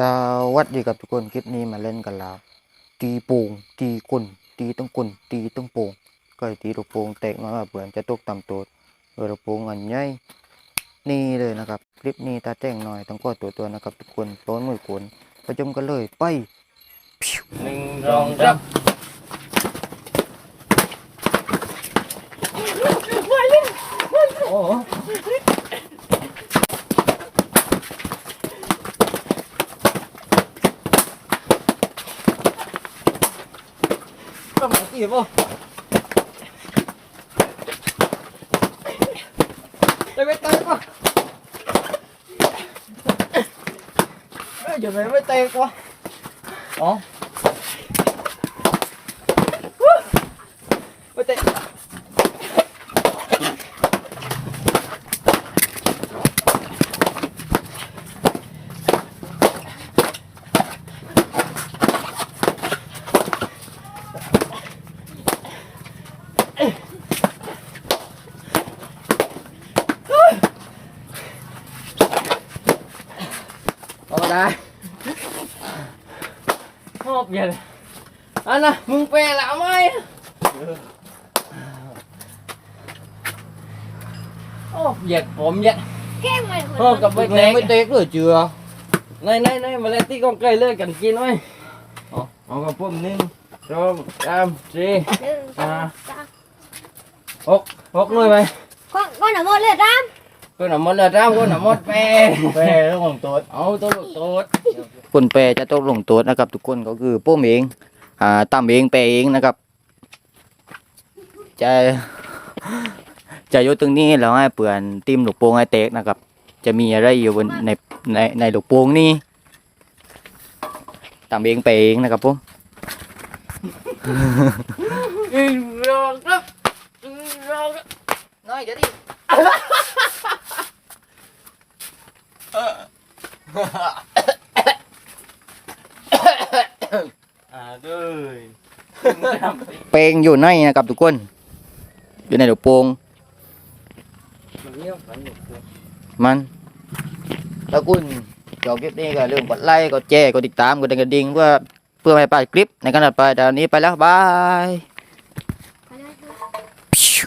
สวัสดีกับทุกคนคลิปนี้มาเล่นกันแล้ว ตีโป่งตีก้นตีต้องก้นตีต้องโป่งก็ตีลูกโป่งแตกน้อยว่าเหมือนจะตกต่ำตัวเออลูกโป่งอันใหญ่นี่เลยนะครับ คลิปนี้ตาแจ้งหน่อยต้องกดตัวตัวนะครับ ทุกคนร้อนมือขนประจมกันเลยไปหนึ่งรองรับมโอ้โห ก็มาตีป่ะได้ไปเตะป่ะเอ้ยเดี๋ยวไปไม่เตะป่ะอ๋อ ไปเตะเอา ได้ชอบเย็นอันน่ะมึงเปย์ละไหมโอ้เหยียดผมเหยียด Cái mày โอ้กับไม่แรงไม่เตะเลยเจือในในในมาเล่นที่กองไกลเลยกันกินไว้เอาเอากับผมหนึ่งสองสามสี่ À. หกหกหน่วยไหม con con ở một lượt ram ตัวหนำมดเลยจ้ามตัวหนำมดแปรแม่เรื่องของตัวเอาตัวลูกโตดคนแปรจะตกลงตัวนะครับ ทุกคนก็คือโป้มเองอ่าตามเองแปรเองนะครับจะจะยกตรงนี้แล้วให้เปื่อนติมลูกโป่งให้แตกนะครับ จะมีอะไรอยู่บนในในในลูกโป่งนี่ตามเองแปรเองนะครับผมอีกรอบครับอีกรอบครับน้อยเดี๋ยวดิ อ่าด้ยแปลงอยู่ในนะครับทุกคน อยู่ในหลูกโป่งมันเงี้ยวมันอยู่มันแล้วคุณจบคลิปนี้ก็ลืมกดไลค์กดแชร์กดติดตามกดกระดิ่งเพื่อเพื่อไม่พลาดคลิปในขณะไปแต่วันนี้ไปแล้วบาย